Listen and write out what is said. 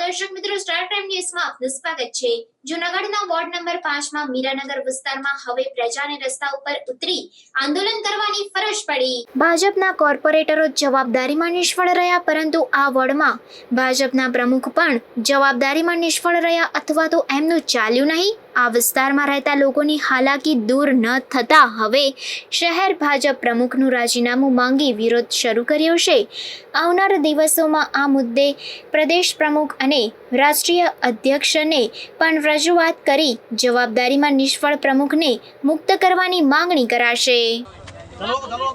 દર્શક મિત્રો star time ન્યૂઝમાં આપનું સ્વાગત છે. જૂનાગઢના વોર્ડ નંબર પાંચમાં મીરાનગર વિસ્તારમાં હવે પ્રજાને રસ્તા ઉપર ઉતરી આંદોલન કરવાની ફરજ પડી. ભાજપના કોર્પોરેટરો જવાબદારીમાં નિષ્ફળ રહ્યા, પરંતુ આ વોર્ડમાં ભાજપના પ્રમુખ પણ જવાબદારીમાં નિષ્ફળ રહ્યા અથવા તો એમનું ચાલ્યું નહીં? આ વિસ્તારમાં રહેતા લોકોની હાલાકી દૂર ન થતાં હવે શહેર ભાજપ પ્રમુખનું રાજીનામું માંગી વિરોધ શરૂ કર્યો છે. આવનાર દિવસોમાં આ મુદ્દે પ્રદેશ પ્રમુખ અને રાષ્ટ્રીય અધ્યક્ષને પણ રજૂઆત કરી જવાબદારીમાં નિષ્ફળ પ્રમુખને મુક્ત કરવાની માંગણી કરાશે. ચલો ચલો.